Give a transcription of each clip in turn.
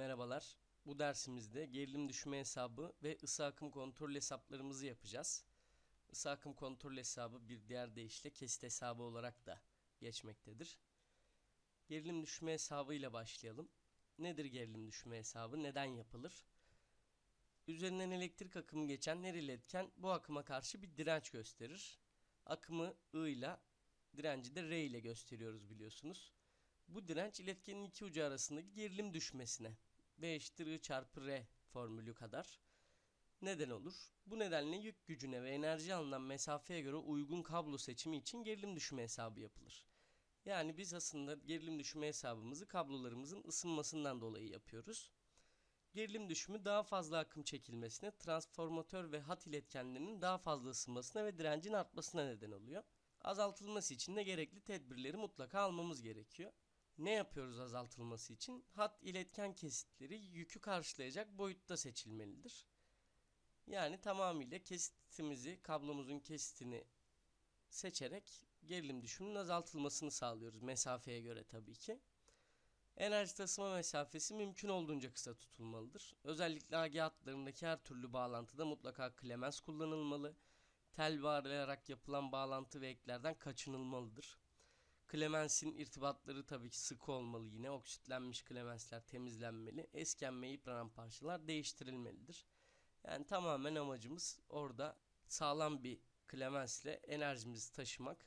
Merhabalar. Bu dersimizde gerilim düşme hesabı ve ısı akım kontrol hesaplarımızı yapacağız. Isı akım kontrol hesabı bir diğer deyişle kesit hesabı olarak da geçmektedir. Gerilim düşme hesabı ile başlayalım. Nedir gerilim düşme hesabı? Neden yapılır? Üzerinden elektrik akımı geçen her iletken bu akıma karşı bir direnç gösterir. Akımı I ile, direnci de R ile gösteriyoruz biliyorsunuz. Bu direnç iletkenin iki ucu arasındaki gerilim düşmesine V eşittir I çarpı R formülü kadar neden olur. Bu nedenle yük gücüne ve enerji alınan mesafeye göre uygun kablo seçimi için gerilim düşme hesabı yapılır. Yani biz aslında gerilim düşme hesabımızı kablolarımızın ısınmasından dolayı yapıyoruz. Gerilim düşümü daha fazla akım çekilmesine, transformatör ve hat iletkenlerinin daha fazla ısınmasına ve direncin artmasına neden oluyor. Azaltılması için de gerekli tedbirleri mutlaka almamız gerekiyor. Ne yapıyoruz azaltılması için? Hat iletken kesitleri yükü karşılayacak boyutta seçilmelidir. Yani tamamıyla kesitimizi, kablomuzun kesitini seçerek gerilim düşümünün azaltılmasını sağlıyoruz. Mesafeye göre tabii ki. Enerji taşıma mesafesi mümkün olduğunca kısa tutulmalıdır. Özellikle AG hatlarındaki her türlü bağlantıda mutlaka klemens kullanılmalı. Tel bağlayarak yapılan bağlantı ve eklerden kaçınılmalıdır. Klemensin irtibatları tabii ki sıkı olmalı yine. Oksitlenmiş klemensler temizlenmeli. Esken ve yıpranan parçalar değiştirilmelidir. Yani tamamen amacımız orada sağlam bir klemensle enerjimizi taşımak.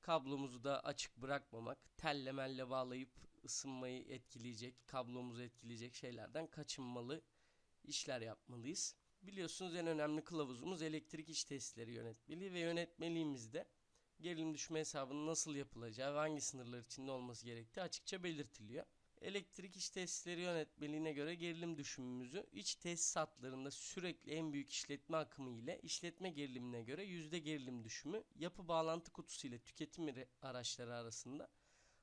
Kablomuzu da açık bırakmamak. Telle melle bağlayıp ısınmayı etkileyecek, kablomuzu etkileyecek şeylerden kaçınmalı işler yapmalıyız. Biliyorsunuz en önemli kılavuzumuz elektrik iş testleri yönetmeliği ve yönetmeliğimizde gerilim düşme hesabının nasıl yapılacağı ve hangi sınırlar içinde olması gerektiği açıkça belirtiliyor. Elektrik iç tesisleri yönetmeliğine göre gerilim düşümümüzü iç tesisatlarında sürekli en büyük işletme akımı ile işletme gerilimine göre yüzde gerilim düşümü yapı bağlantı kutusu ile tüketim araçları arasında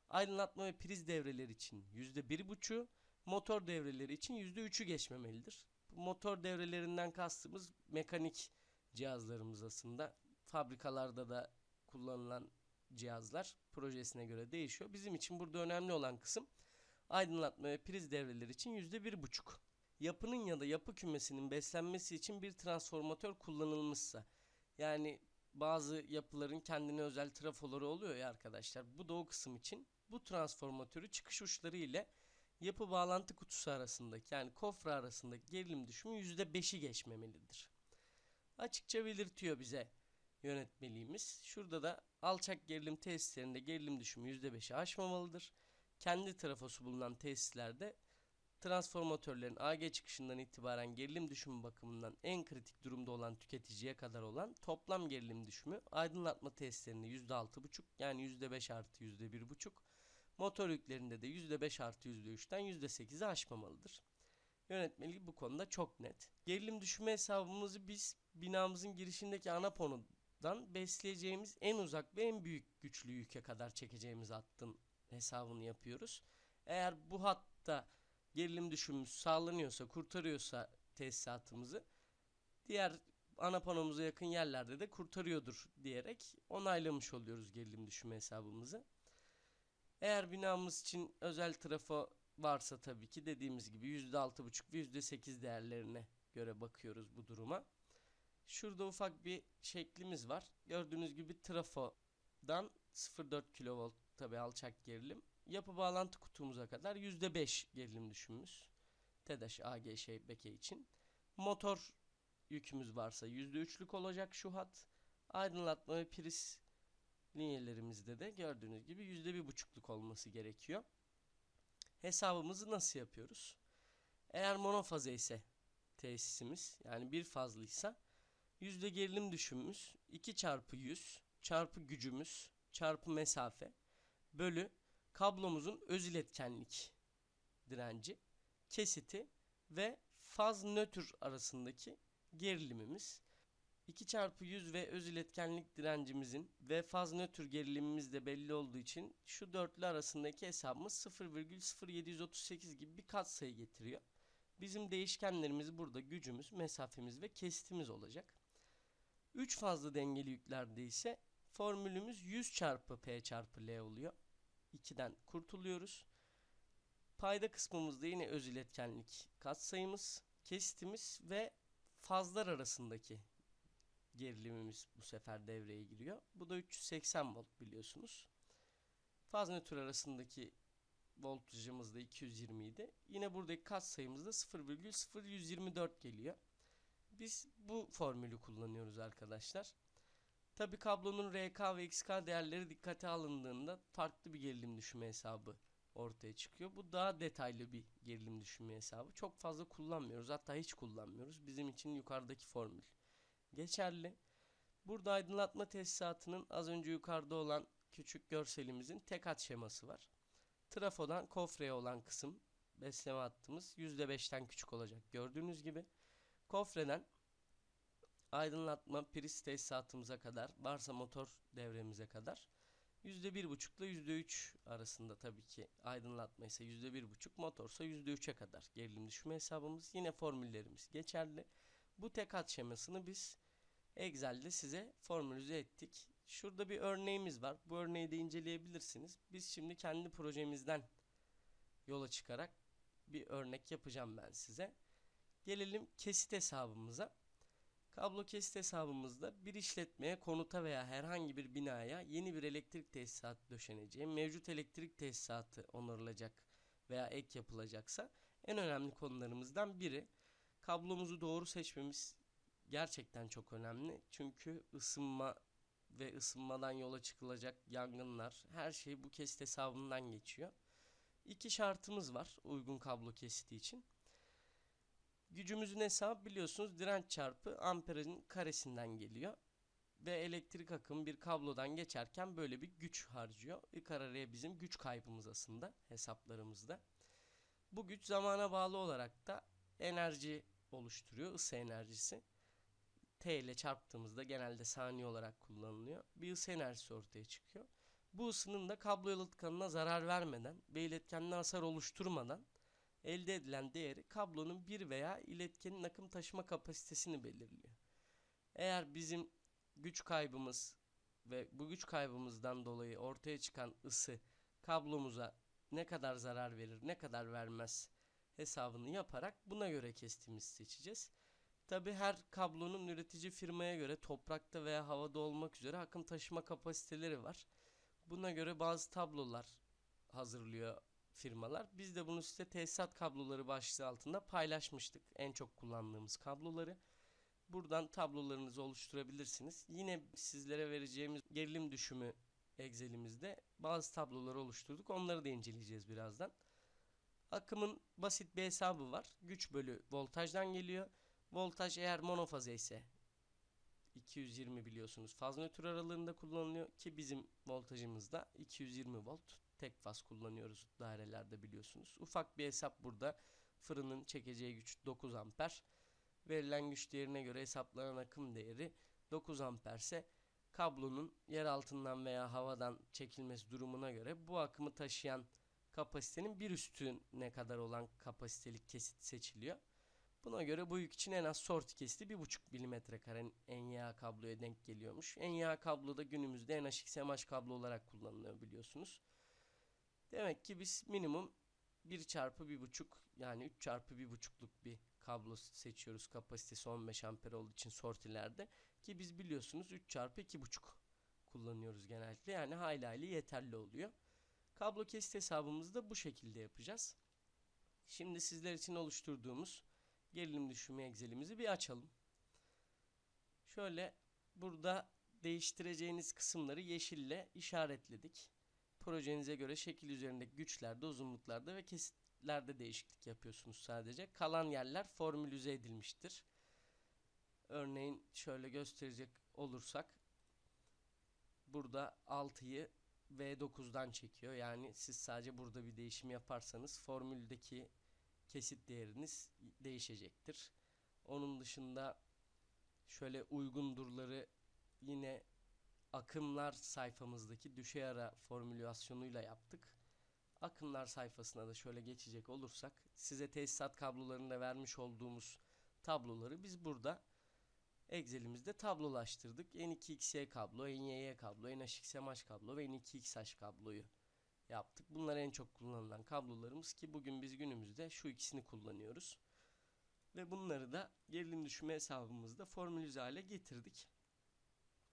aydınlatma ve priz devreleri için yüzde bir buçu, motor devreleri için yüzde üçü geçmemelidir. Bu motor devrelerinden kastımız mekanik cihazlarımız aslında. Fabrikalarda da kullanılan cihazlar projesine göre değişiyor. Bizim için burada önemli olan kısım aydınlatma ve priz devreleri için %1,5. Yapının ya da yapı kümesinin beslenmesi için bir transformatör kullanılmışsa yani bazı yapıların kendine özel trafoları oluyor ya arkadaşlar. Bu da o kısım için bu transformatörü çıkış uçları ile yapı bağlantı kutusu arasındaki yani kofra arasındaki gerilim düşümü %5'i geçmemelidir. Açıkça belirtiyor bize yönetmeliğimiz. Şurada da alçak gerilim tesislerinde gerilim düşümü %5'i aşmamalıdır. Kendi trafosu bulunan tesislerde transformatörlerin AG çıkışından itibaren gerilim düşümü bakımından en kritik durumda olan tüketiciye kadar olan toplam gerilim düşümü aydınlatma tesislerinde %6,5 yani %5 artı %1,5 motor yüklerinde de %5 artı %3'ten %8'i aşmamalıdır. Yönetmeliği bu konuda çok net. Gerilim düşme hesabımızı biz binamızın girişindeki ana ponudan besleyeceğimiz en uzak ve en büyük güçlü yüke kadar çekeceğimiz hattın hesabını yapıyoruz. Eğer bu hatta gerilim düşümümüz sağlanıyorsa, kurtarıyorsa tesisatımızı diğer ana panomuza yakın yerlerde de kurtarıyordur diyerek onaylamış oluyoruz gerilim düşümü hesabımızı. Eğer binamız için özel trafo varsa tabii ki dediğimiz gibi %6,5 ve %8 değerlerine göre bakıyoruz bu duruma. Şurada ufak bir şeklimiz var. Gördüğünüz gibi trafodan 0.4 kV tabi alçak gerilim. Yapı bağlantı kutumuza kadar %5 gerilim düşümümüz. TEDAŞ AG şebeke için. Motor yükümüz varsa %3'lük olacak şu hat. Aydınlatma ve priz linyelerimizde de gördüğünüz gibi %1,5'luk olması gerekiyor. Hesabımızı nasıl yapıyoruz? Eğer monofaze ise tesisimiz yani bir fazlıysa yüzde gerilim düşümümüz 2 çarpı 100 çarpı gücümüz çarpı mesafe bölü kablomuzun öz iletkenlik direnci, kesiti ve faz nötr arasındaki gerilimimiz. 2 çarpı 100 ve öz iletkenlik direncimizin ve faz nötr gerilimimiz de belli olduğu için şu dörtlü arasındaki hesabımız 0,0738 gibi bir katsayı getiriyor. Bizim değişkenlerimiz burada gücümüz, mesafemiz ve kesitimiz olacak. 3 fazla dengeli yüklerde ise formülümüz 100 çarpı P çarpı L oluyor. 2'den kurtuluyoruz. Payda kısmımızda yine öz iletkenlik katsayımız, kesitimiz ve fazlar arasındaki gerilimimiz bu sefer devreye giriyor. Bu da 380 volt biliyorsunuz. Faz nötr arasındaki voltajımız da 220 idi. Yine buradaki katsayımız da 0,0124 geliyor. Biz bu formülü kullanıyoruz arkadaşlar. Tabi kablonun RK ve XK değerleri dikkate alındığında farklı bir gerilim düşümü hesabı ortaya çıkıyor. Bu daha detaylı bir gerilim düşümü hesabı. Çok fazla kullanmıyoruz. Hatta hiç kullanmıyoruz. Bizim için yukarıdaki formül geçerli. Burada aydınlatma tesisatının az önce yukarıda olan küçük görselimizin tek hat şeması var. Trafodan kofreye olan kısım besleme hattımız %5'ten küçük olacak. Gördüğünüz gibi kofreden aydınlatma priz tesisatımıza kadar varsa motor devremize kadar %1,5 ile %3 arasında tabii ki aydınlatma ise %1,5 motorsa %3'e kadar gerilim düşme hesabımız yine formüllerimiz geçerli. Bu tek hat şemasını biz Excel'de size formülize ettik. Şurada bir örneğimiz var. Bu örneği de inceleyebilirsiniz. Biz şimdi kendi projemizden yola çıkarak bir örnek yapacağım ben size. Gelelim kesit hesabımıza. Kablo kesit hesabımızda bir işletmeye, konuta veya herhangi bir binaya yeni bir elektrik tesisatı döşeneceği, mevcut elektrik tesisatı onarılacak veya ek yapılacaksa en önemli konularımızdan biri kablomuzu doğru seçmemiz gerçekten çok önemli. Çünkü ısınma ve ısınmadan yola çıkılacak yangınlar her şey bu kesit hesabından geçiyor. İki şartımız var uygun kablo kesiti için. Gücümüzün hesabı biliyorsunuz direnç çarpı amperin karesinden geliyor. Ve elektrik akımı bir kablodan geçerken böyle bir güç harcıyor. İkararaya bizim güç kaybımız aslında hesaplarımızda. Bu güç zamana bağlı olarak da enerji oluşturuyor, ısı enerjisi. T ile çarptığımızda genelde saniye olarak kullanılıyor. Bir ısı enerjisi ortaya çıkıyor. Bu ısının da kablo yalıtkanına zarar vermeden ve iletkenine hasar oluşturmadan elde edilen değeri kablonun bir veya iletkenin akım taşıma kapasitesini belirliyor. Eğer bizim güç kaybımız ve bu güç kaybımızdan dolayı ortaya çıkan ısı kablomuza ne kadar zarar verir, ne kadar vermez hesabını yaparak buna göre kestiğimizi seçeceğiz. Tabi her kablonun üretici firmaya göre toprakta veya havada olmak üzere akım taşıma kapasiteleri var. Buna göre bazı tablolar hazırlıyor firmalar. Biz de bunu size tesisat kabloları başlığı altında paylaşmıştık. En çok kullandığımız kabloları. Buradan tablolarınızı oluşturabilirsiniz. Yine sizlere vereceğimiz gerilim düşümü Excel'imizde bazı tabloları oluşturduk. Onları da inceleyeceğiz birazdan. Akımın basit bir hesabı var. Güç bölü voltajdan geliyor. Voltaj eğer monofaze ise 220 biliyorsunuz faz nötr aralığında kullanılıyor ki bizim voltajımız da 220 volt tek faz kullanıyoruz dairelerde biliyorsunuz. Ufak bir hesap burada. Fırının çekeceği güç 9 amper. Verilen güç değerine göre hesaplanan akım değeri 9 amperse kablonun yer altından veya havadan çekilmesi durumuna göre bu akımı taşıyan kapasitenin bir üstüne kadar olan kapasitelik kesit seçiliyor. Buna göre bu yük için en az sorti kesiti 1.5 mm kare NYA kabloya denk geliyormuş. NYA kablo da günümüzde NHX-MH kablo olarak kullanılıyor biliyorsunuz. Demek ki biz minimum 1 çarpı 1.5 yani 3 çarpı 1.5'luk bir kablo seçiyoruz. Kapasitesi 15 amper olduğu için sortilerde. Ki biz biliyorsunuz 3 çarpı 2.5 kullanıyoruz genellikle. Yani hayli hayli yeterli oluyor. Kablo kesit hesabımızı da bu şekilde yapacağız. Şimdi sizler için oluşturduğumuz gerilim düşümü Excel'imizi bir açalım. Şöyle burada değiştireceğiniz kısımları yeşille işaretledik. Projenize göre şekil üzerindeki güçlerde, uzunluklarda ve kesitlerde değişiklik yapıyorsunuz sadece. Kalan yerler formülize edilmiştir. Örneğin şöyle gösterecek olursak burada 6'yı V9'dan çekiyor. Yani siz sadece burada bir değişim yaparsanız formüldeki kesit değeriniz değişecektir. Onun dışında şöyle uygundurları yine akımlar sayfamızdaki düşey ara formülasyonuyla yaptık. Akımlar sayfasına da şöyle geçecek olursak size tesisat kablolarında vermiş olduğumuz tabloları biz burada Excel'imizde tablolaştırdık. N2XY kablo, NYY kablo, NHXMH kablo ve N2XH kabloyu yaptık. Bunlar en çok kullanılan kablolarımız ki bugün biz günümüzde şu ikisini kullanıyoruz. Ve bunları da gerilim düşme hesabımızda formülize hale getirdik.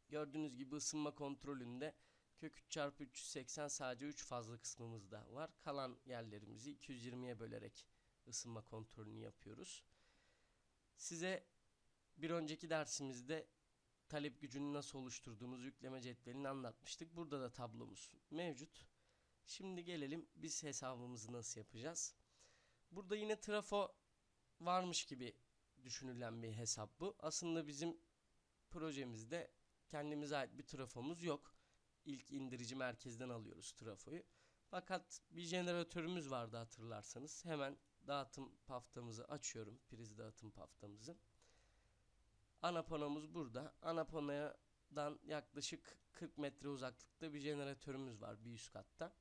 Gördüğünüz gibi ısınma kontrolünde kök 3 çarpı 380 sadece 3 fazla kısmımızda var. Kalan yerlerimizi 220'ye bölerek ısınma kontrolünü yapıyoruz. Size bir önceki dersimizde talep gücünü nasıl oluşturduğumuz yükleme cetvelini anlatmıştık. Burada da tablomuz mevcut. Şimdi gelelim biz hesabımızı nasıl yapacağız. Burada yine trafo varmış gibi düşünülen bir hesap bu. Aslında bizim projemizde kendimize ait bir trafomuz yok. İlk indirici merkezden alıyoruz trafoyu. Fakat bir jeneratörümüz vardı hatırlarsanız. Hemen dağıtım paftamızı açıyorum. Priz dağıtım paftamızı. Ana panomuz burada. Ana panodan yaklaşık 40 metre uzaklıkta bir jeneratörümüz var bir üst katta.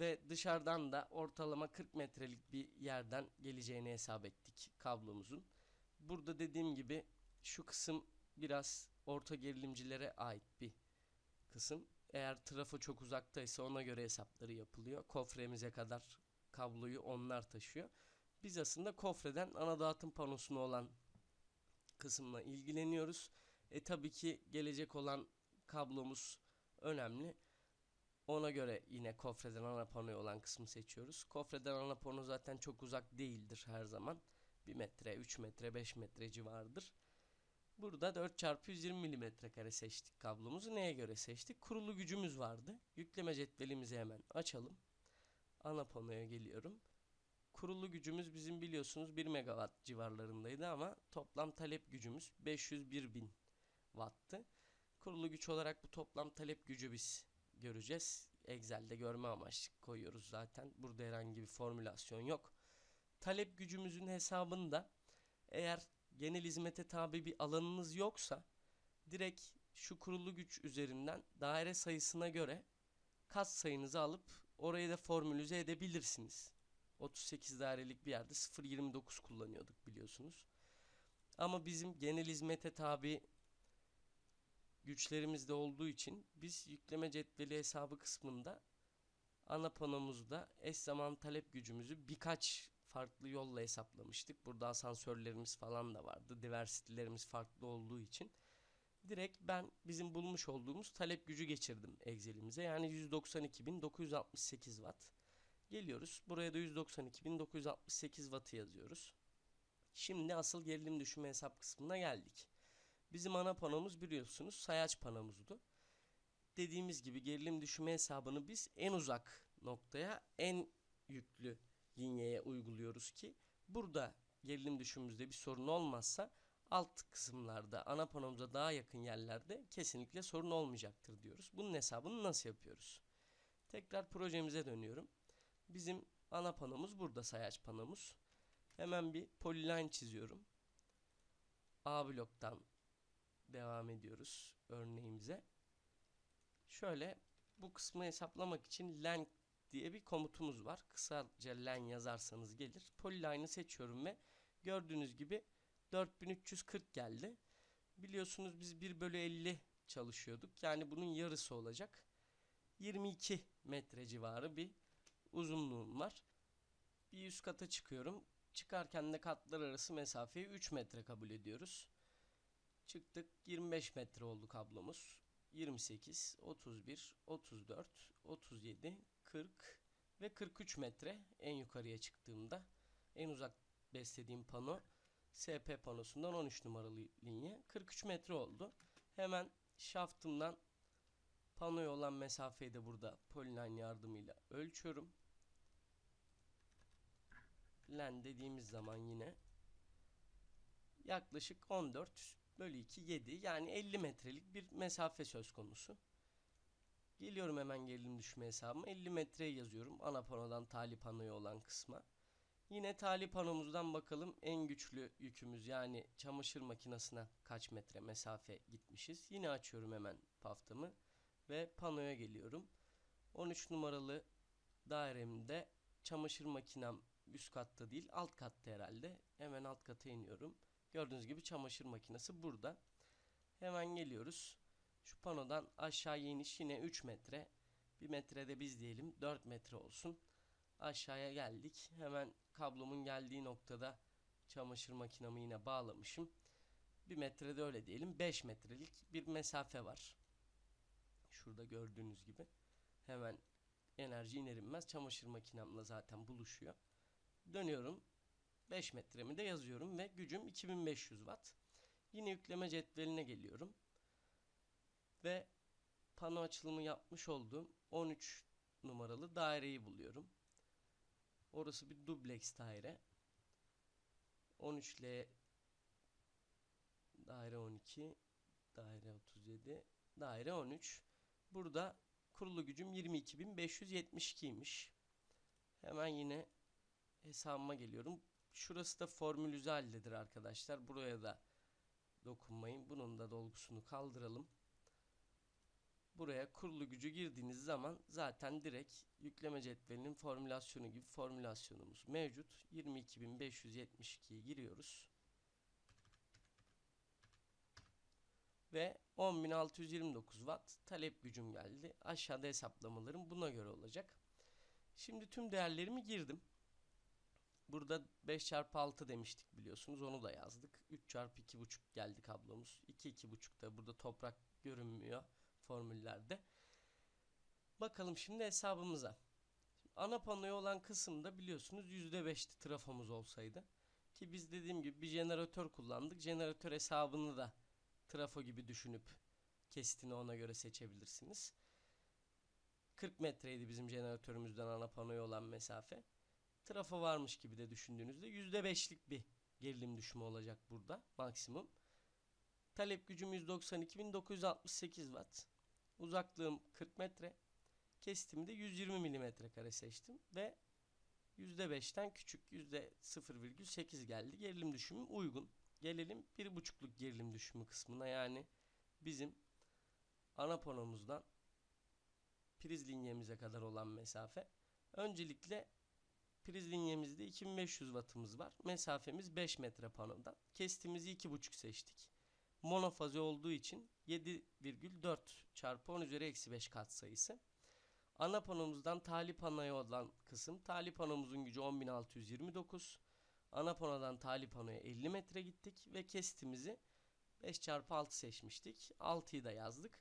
Ve dışarıdan da ortalama 40 metrelik bir yerden geleceğini hesap ettik kablomuzun. Burada dediğim gibi şu kısım biraz orta gerilimcilere ait bir kısım. Eğer trafo çok uzaktaysa ona göre hesapları yapılıyor. Kofremize kadar kabloyu onlar taşıyor. Biz aslında kofreden ana dağıtım panosuna olan kısımla ilgileniyoruz. E tabii ki gelecek olan kablomuz önemli. Ona göre yine kofreden ana panoya olan kısmı seçiyoruz. Kofreden ana pano zaten çok uzak değildir her zaman. 1 metre, 3 metre, 5 metre civarıdır. Burada 4 çarpı 120 milimetre kare seçtik kablomuzu. Neye göre seçtik? Kurulu gücümüz vardı. Yükleme cetvelimizi hemen açalım. Ana panoya geliyorum. Kurulu gücümüz bizim biliyorsunuz 1 megawatt civarlarındaydı ama toplam talep gücümüz 501 bin watttı. Kurulu güç olarak bu toplam talep gücü biz göreceğiz. Excel'de görme amaçlı koyuyoruz zaten. Burada herhangi bir formülasyon yok. Talep gücümüzün hesabında eğer genel hizmete tabi bir alanınız yoksa direkt şu kurulu güç üzerinden daire sayısına göre kat sayınızı alıp orayı da formülize edebilirsiniz. 38 dairelik bir yerde 0.29 kullanıyorduk biliyorsunuz. Ama bizim genel hizmete tabi güçlerimizde olduğu için biz yükleme cetveli hesabı kısmında ana panomuzda eş zaman talep gücümüzü birkaç farklı yolla hesaplamıştık. Burada asansörlerimiz falan da vardı. Diversity'lerimiz farklı olduğu için. Direkt ben bizim bulmuş olduğumuz talep gücü geçirdim Excel'imize. Yani 192.968 watt. Geliyoruz. Buraya da 192.968 wattı yazıyoruz. Şimdi asıl gerilim düşme hesap kısmına geldik. Bizim ana panomuz biliyorsunuz sayaç panomuzdu. Dediğimiz gibi gerilim düşme hesabını biz en uzak noktaya en yüklü linyeye uyguluyoruz ki burada gerilim düşümümüzde bir sorun olmazsa alt kısımlarda ana panomuza daha yakın yerlerde kesinlikle sorun olmayacaktır diyoruz. Bunun hesabını nasıl yapıyoruz? Tekrar projemize dönüyorum. Bizim ana panomuz burada sayaç panomuz. Hemen bir polyline çiziyorum. A bloktan devam ediyoruz örneğimize. Şöyle bu kısmı hesaplamak için len diye bir komutumuz var. Kısaca len yazarsanız gelir. Polyline'ı seçiyorum ve gördüğünüz gibi 4340 geldi. Biliyorsunuz biz 1 bölü 50 çalışıyorduk. Yani bunun yarısı olacak. 22 metre civarı bir uzunluğum var. Bir üst kata çıkıyorum. Çıkarken de katlar arası mesafeyi 3 metre kabul ediyoruz. Çıktık 25 metre oldu kablomuz. 28, 31, 34, 37, 40 ve 43 metre en yukarıya çıktığımda en uzak beslediğim pano SP panosundan 13 numaralı linye 43 metre oldu. Hemen şaftımdan panoya olan mesafeyi de burada polyline yardımıyla ölçüyorum. Len dediğimiz zaman yine yaklaşık 14 bölü 2 7 yani 50 metrelik bir mesafe söz konusu. Geliyorum hemen gerilim düşme hesabıma 50 metreye yazıyorum ana panodan tali panoya olan kısma. Yine tali panomuzdan bakalım en güçlü yükümüz yani çamaşır makinesine kaç metre mesafe gitmişiz. Yine açıyorum hemen paftamı ve panoya geliyorum. 13 numaralı dairemde çamaşır makinem üst katta değil alt katta herhalde. Hemen alt kata iniyorum. Gördüğünüz gibi çamaşır makinesi burada. Hemen geliyoruz. Şu panodan aşağıya iniş yine 3 metre. Bir metrede biz diyelim 4 metre olsun. Aşağıya geldik. Hemen kablomun geldiği noktada çamaşır makinamı yine bağlamışım. Bir metrede öyle diyelim 5 metrelik bir mesafe var. Şurada gördüğünüz gibi. Hemen enerji iner inmez çamaşır makinemle zaten buluşuyor. Dönüyorum. 5 metremi de yazıyorum ve gücüm 2500 watt. Yine yükleme cetveline geliyorum. Ve pano açılımı yapmış olduğum 13 numaralı daireyi buluyorum. Orası bir dubleks daire. 13L daire 12 daire 37 daire 13 burada kurulu gücüm 22.572'ymiş hemen yine hesabıma geliyorum şurası da formülize haldedir arkadaşlar buraya da dokunmayın bunun da dolgusunu kaldıralım buraya kurulu gücü girdiğiniz zaman zaten direkt yükleme cetvelinin formülasyonu gibi formülasyonumuz mevcut 22.572'yi giriyoruz ve 10.629 watt talep gücüm geldi. Aşağıda hesaplamalarım buna göre olacak. Şimdi tüm değerlerimi girdim. Burada 5 çarpı 6 demiştik biliyorsunuz onu da yazdık. 3 çarpı 2.5 geldi kablomuz. 2 2.5 da burada toprak görünmüyor formüllerde. Bakalım şimdi hesabımıza. Ana panoya olan kısımda biliyorsunuz %5'ti trafomuz olsaydı. Ki biz dediğim gibi bir jeneratör kullandık. Jeneratör hesabını da trafo gibi düşünüp kestini ona göre seçebilirsiniz. 40 metreydi bizim jeneratörümüzden ana panoya olan mesafe. Trafo varmış gibi de düşündüğünüzde %5'lik bir gerilim düşümü olacak burada maksimum. Talep gücüm 192.968 watt. Uzaklığım 40 metre. Kestimi de 120 milimetre kare seçtim ve %5'ten küçük %0,8 geldi. Gerilim düşümüm uygun. Gelelim bir buçukluk gerilim düşümü kısmına yani bizim ana panomuzdan priz linyemize kadar olan mesafe. Öncelikle priz linyemizde 2500 wattımız var. Mesafemiz 5 metre panodan. Kestimizi 2,5 seçtik. Monofazi olduğu için 7,4 çarpı 10 üzeri eksi 5 kat sayısı. Ana panomuzdan tali panoya olan kısım. Tali panomuzun gücü 10.629. Ana panodan tali panoya 50 metre gittik ve kestimizi 5 çarpı 6 seçmiştik. 6'yı da yazdık.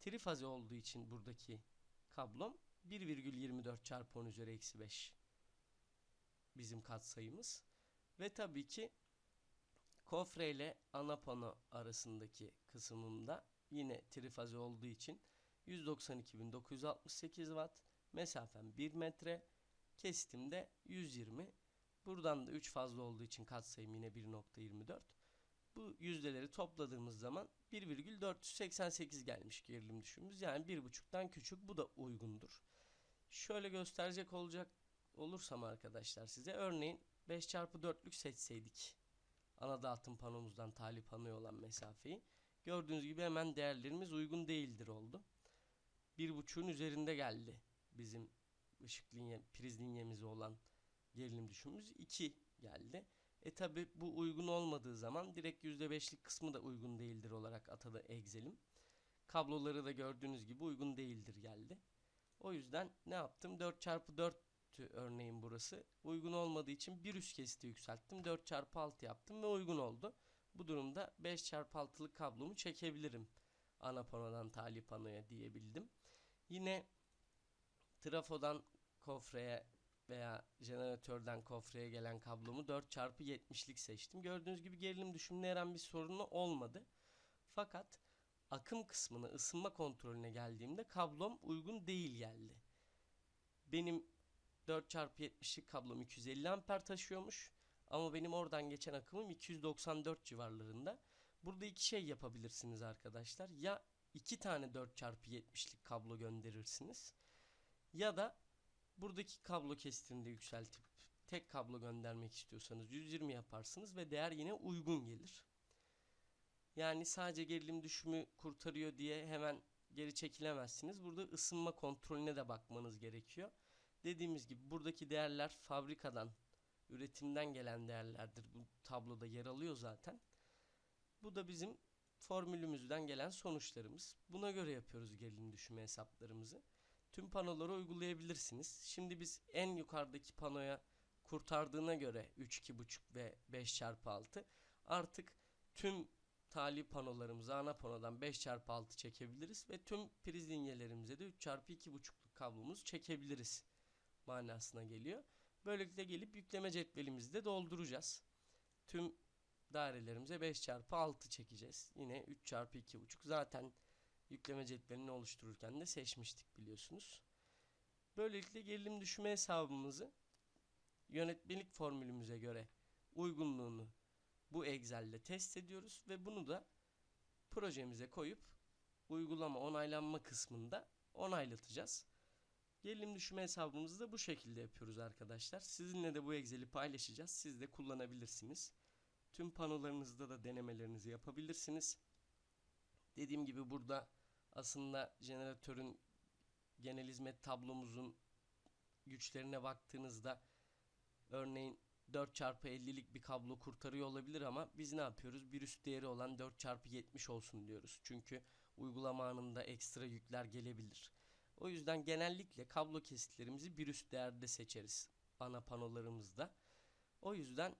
Trifaze olduğu için buradaki kablom 1,24 çarpı 10 üzeri eksi 5 bizim katsayımız. Ve tabii ki kofre ile ana pano arasındaki kısmımda yine trifaze olduğu için 192.968 watt. Mesafem 1 metre. Kestimde 120. Buradan da 3 fazla olduğu için katsayım yine 1.24. Bu yüzdeleri topladığımız zaman 1,488 gelmiş gerilim düşümümüz. Yani 1.5'tan küçük bu da uygundur. Şöyle gösterecek olacak olursam arkadaşlar size örneğin 5 çarpı 4'lük seçseydik ana dağıtım panomuzdan tali panoya olan mesafeyi gördüğünüz gibi hemen değerlerimiz uygun değildir oldu. 1.5'ün üzerinde geldi bizim ışık linye, priz linyemize olan gerilim düşümümüz 2 geldi. E tabi bu uygun olmadığı zaman direkt %5'lik kısmı da uygun değildir olarak atadı Excel'im. Kabloları da gördüğünüz gibi uygun değildir geldi. O yüzden ne yaptım? 4 çarpı 4 örneğin burası. Uygun olmadığı için bir üst kesiti yükselttim. 4 çarpı 6 yaptım ve uygun oldu. Bu durumda 5 çarpı 6'lık kablomu çekebilirim. Ana panodan tali panoya diyebildim. Yine trafodan kofreye veya jeneratörden kofreye gelen kablomu 4 çarpı 70'lik seçtim. Gördüğünüz gibi gerilim herhangi bir sorunu olmadı. Fakat akım kısmına ısınma kontrolüne geldiğimde kablom uygun değil geldi. Benim 4 çarpı 70'lik kablom 250 amper taşıyormuş. Ama benim oradan geçen akımım 294 civarlarında. Burada iki şey yapabilirsiniz arkadaşlar. Ya iki tane 4 çarpı 70'lik kablo gönderirsiniz. Ya da buradaki kablo kesitini de yükseltip tek kablo göndermek istiyorsanız 120 yaparsınız ve değer yine uygun gelir. Yani sadece gerilim düşümü kurtarıyor diye hemen geri çekilemezsiniz. Burada ısınma kontrolüne de bakmanız gerekiyor. Dediğimiz gibi buradaki değerler fabrikadan, üretimden gelen değerlerdir. Bu tabloda yer alıyor zaten. Bu da bizim formülümüzden gelen sonuçlarımız. Buna göre yapıyoruz gerilim düşümü hesaplarımızı. tüm panoları uygulayabilirsiniz. Şimdi biz en yukarıdaki panoya kurtardığına göre 3, 2,5 ve 5 çarpı 6 artık tüm tali panolarımıza ana panodan 5 çarpı 6 çekebiliriz ve tüm priz linyelerimize de 3 çarpı 2,5'luk kablomuz çekebiliriz manasına geliyor. Böylelikle gelip yükleme cetvelimizi de dolduracağız. Tüm dairelerimize 5 çarpı 6 çekeceğiz. Yine 3 çarpı 2,5 zaten yükleme cetvelini oluştururken de seçmiştik biliyorsunuz. Böylelikle gerilim düşme hesabımızı yönetmelik formülümüze göre uygunluğunu bu Excel'de test ediyoruz ve bunu da projemize koyup uygulama onaylanma kısmında onaylatacağız. Gerilim düşme hesabımızı da bu şekilde yapıyoruz arkadaşlar. Sizinle de bu Excel'i paylaşacağız. Siz de kullanabilirsiniz. Tüm panolarınızda da denemelerinizi yapabilirsiniz. Dediğim gibi burada aslında jeneratörün genel hizmet tablomuzun güçlerine baktığınızda örneğin 4x50'lik bir kablo kurtarıyor olabilir ama biz ne yapıyoruz? Bir üst değeri olan 4x70 olsun diyoruz. Çünkü uygulama anında ekstra yükler gelebilir. O yüzden genellikle kablo kesitlerimizi bir üst değerde seçeriz ana panolarımızda. O yüzden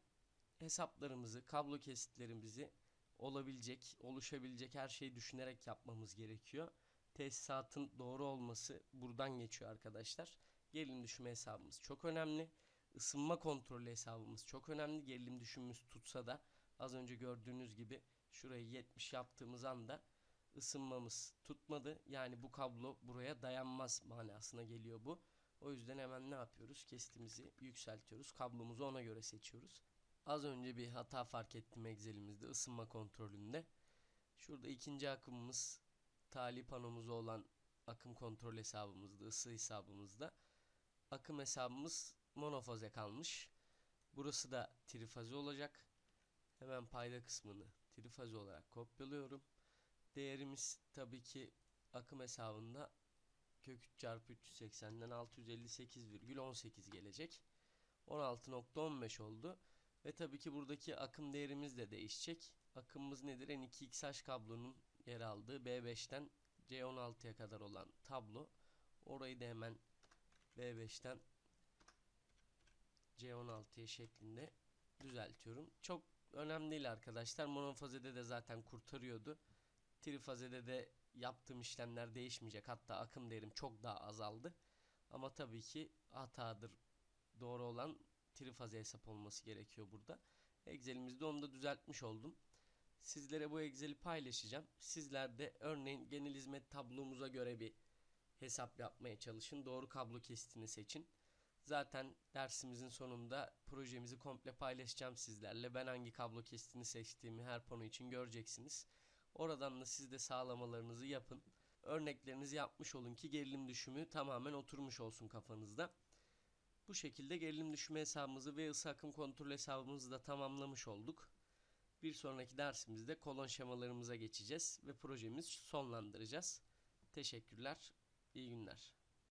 hesaplarımızı, kablo kesitlerimizi olabilecek, oluşabilecek her şeyi düşünerek yapmamız gerekiyor. Tesisatın doğru olması buradan geçiyor arkadaşlar. Gerilim düşme hesabımız çok önemli. Isınma kontrolü hesabımız çok önemli. Gerilim düşümümüz tutsa da az önce gördüğünüz gibi şurayı 70 yaptığımız anda ısınmamız tutmadı. Yani bu kablo buraya dayanmaz manasına geliyor bu. O yüzden hemen ne yapıyoruz? Kesitimizi yükseltiyoruz. Kablomuzu ona göre seçiyoruz. Az önce bir hata fark ettim Excel'imizde ısınma kontrolünde. Şurada ikinci akımımız tali panomuzu olan akım kontrol hesabımızda, ısı hesabımızda. Akım hesabımız monofaze kalmış. Burası da trifaze olacak. Hemen payda kısmını trifaze olarak kopyalıyorum. Değerimiz tabii ki akım hesabında kök 3 çarpı 380'den 658,18 gelecek. 16.15 oldu. Ve tabii ki buradaki akım değerimiz de değişecek. Akımımız nedir? N2XH kablonun yer aldığı B5'ten C16'ya kadar olan tablo. Orayı da hemen B5'ten C16'ya şeklinde düzeltiyorum. Çok önemli değil arkadaşlar. Monofazede de zaten kurtarıyordu. Trifazede de yaptığım işlemler değişmeyecek. Hatta akım değerim çok daha azaldı. Ama tabii ki hatadır. Doğru olan trifaze hesap olması gerekiyor burada. Excel'imizde onu da düzeltmiş oldum. Sizlere bu Excel'i paylaşacağım. Sizler de örneğin genel hizmet tablomuza göre bir hesap yapmaya çalışın. Doğru kablo kesitini seçin. Zaten dersimizin sonunda projemizi komple paylaşacağım sizlerle. Ben hangi kablo kesitini seçtiğimi her pano için göreceksiniz. Oradan da siz de sağlamalarınızı yapın. Örneklerinizi yapmış olun ki gerilim düşümü tamamen oturmuş olsun kafanızda. Bu şekilde gerilim düşme hesabımızı ve ısı akım kontrol hesabımızı da tamamlamış olduk. Bir sonraki dersimizde kolon şemalarımıza geçeceğiz ve projemizi sonlandıracağız. Teşekkürler, iyi günler.